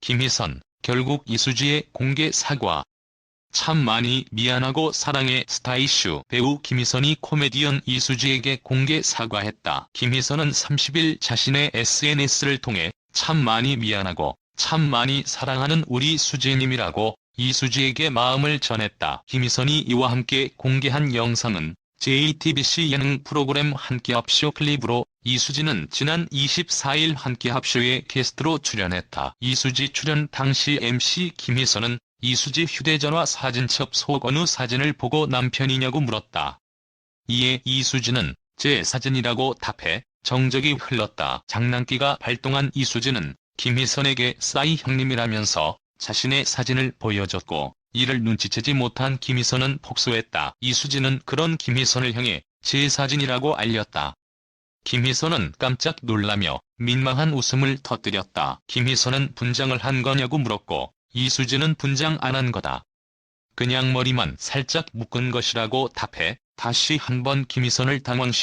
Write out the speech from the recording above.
김희선, 결국 이수지의 공개 사과. 참 많이 미안하고 사랑해 스타이슈 배우 김희선이 코미디언 이수지에게 공개 사과했다. 김희선은 30일 자신의 SNS를 통해 참 많이 미안하고 참 많이 사랑하는 우리 수지님이라고 이수지에게 마음을 전했다. 김희선이 이와 함께 공개한 영상은 JTBC 예능 프로그램 함께합쇼 클립으로 이수지는 지난 24일 함께합쇼에 게스트로 출연했다. 이수지 출연 당시 MC 김희선은 이수지 휴대전화 사진첩 속 어느 사진을 보고 남편이냐고 물었다. 이에 이수지는 제 사진이라고 답해 정적이 흘렀다. 장난기가 발동한 이수지는 김희선에게 싸이 형님이라면서 자신의 사진을 보여줬고 이를 눈치채지 못한 김희선은 폭소했다. 이수지는 그런 김희선을 향해 제 사진이라고 알렸다. 김희선은 깜짝 놀라며 민망한 웃음을 터뜨렸다. 김희선은 분장을 한 거냐고 물었고 이수지는 분장 안 한 거다. 그냥 머리만 살짝 묶은 것이라고 답해 다시 한번 김희선을 당황시